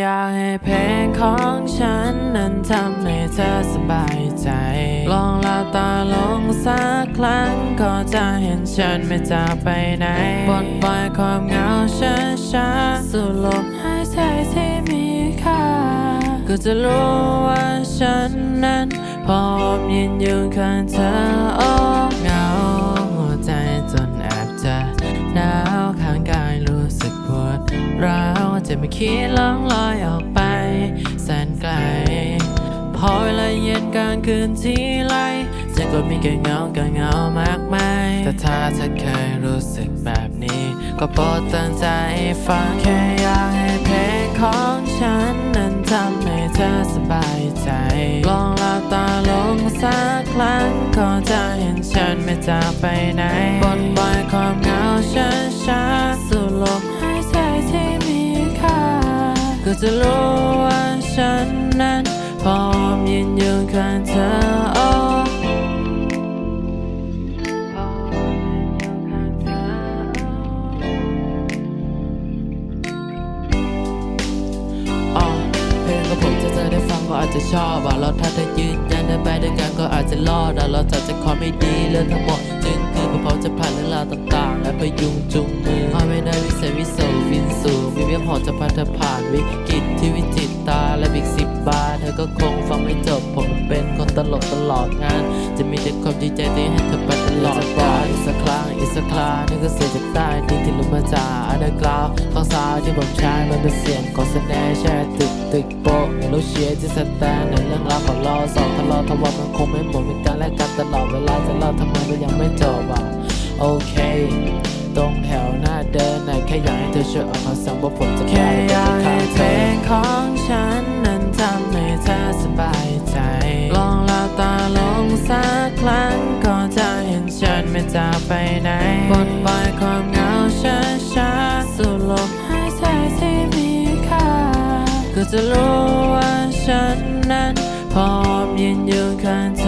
อยากให้เพลงของฉันนั้นทำให้เธอสบายใจ ลองหลับตาลงสักครั้งก็จะเห็นฉันไม่จากไปไหนปลดปล่อยความเหงาช้าๆสู่ลมหายใจที่มีค่าก็จะรู้ว่าฉันนั้นพร้อมยืนอยู่ข้างเธอโอ้เหงาหัวใจจนแอบจะหนาว ไม่คิดล่องลอยออกไปแสนไกล พอเวลาเย็นกลางคืนที่ไรจะก็มีแค่เงาก็เงามากมายแต่ถ้าเธอเคยรู้สึกแบบนี้ ก็โปรดตั้งใจฟังแค่อยากให้เพลงของฉันนั้นทำให้เธอสบายใจ ลองหลับตาลงสักครั้งก็จะเห็นฉันไม่จากไปไหนปลดปล่อยความเหงาช้า จะรู้ว่าฉันนั้นพร้อมยืนอยู่ข้างเธอโอ้พร้อมยืนข้างเธออ๋อเพลงของผมถ้าเธอได้ฟังก็อาจจะชอบอะแล้วถ้าเธอยืนยันเดินไปด้วยกันก็อาจจะรอดอะเราจะจะความไม่ดีเรื่องทั้งหมดจึงคือพวกเขาจะผ่านเรื่องราวต่างๆ และพยุงจุงมือพาไม่ได้วิเศษวิโสวินสู หอจะพาเธอผ่านวิกฤตที่วิจิตตาและอีกสิบบาทเธอก็คงฟังไม่จบผมเป็นคนตลกตลอดงาน จะมีแต่ความดีใจที่ให้เธอไปตลอดกาลอีกสักครั้งอีกสักครานี่ก็เสียจากใต้ดินที่ลงมาจากอันเดอร์กราวของสาวที่ผมใช้มันเป็นเสียงของสแนร์แช่ตึกตึกโป๊ะในลูกเชียร์ที่สแตนในเรื่องราวของเราสองทะเลาะทว่ามันคงไม่หมดเป็นการแลกกันตลอดเวลาจะเล่าทำไมก็ยังไม่จบอะโอเค ตรงแถว อยากให้เธอช่วยออกมาสั่งว่าผมจะแค่อยากให้เพลงของฉันนั้นทำให้เธอสบายใจ ลองหลับตาลงสักครั้งก็จะเห็นฉันไม่จะไปไหนปลดปล่อยความเหงาช้าช้าสุดลมหายใจที่มีค่าก็จะรู้ว่าฉันนั้นพร้อมยืนยืนข้างเธอ